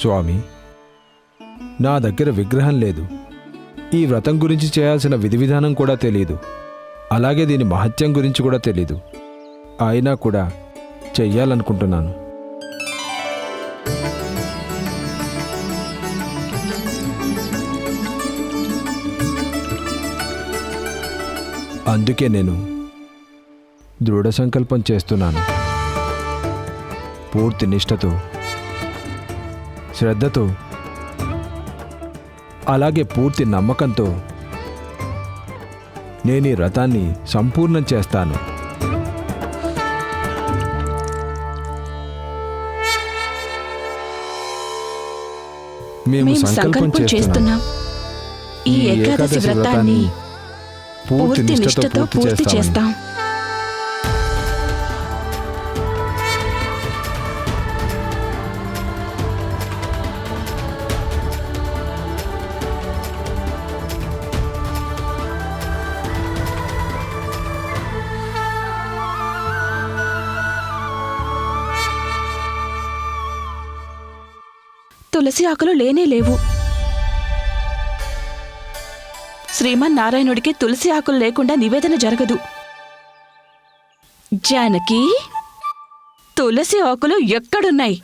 స్వామి నా దగ్గర విగ్రహం లేదు. ఈ వ్రతం గురించి చేయాల్సిన విధి విధానం కూడా తెలియదు అలాగే దీని మహత్యం గురించి కూడా తెలీదు. అయినా కూడా చెయ్యాలనుకుంటున్నాను. అందుకే నేను దృఢ సంకల్పం చేస్తున్నాను. పూర్తి నిష్టతో శ్రద్ధతో అలాగే పూర్తి నమ్మకంతో నేను ఈ వ్రతాన్ని సంపూర్ణం చేస్తాను. మేము సంకల్పం చేస్తున్నాం. చేస్తున్నాం. ఈ ఏకాదశి వ్రతాన్ని పూర్తి నిష్ఠతో పూర్తి చేస్తాం. తులసి ఆకులు లేనే లేవు. శ్రీమన్నారాయణుడికి తులసి ఆకులు లేకుండా నివేదన జరగదు. జానకి తులసి ఆకులు ఎక్కడున్నాయి?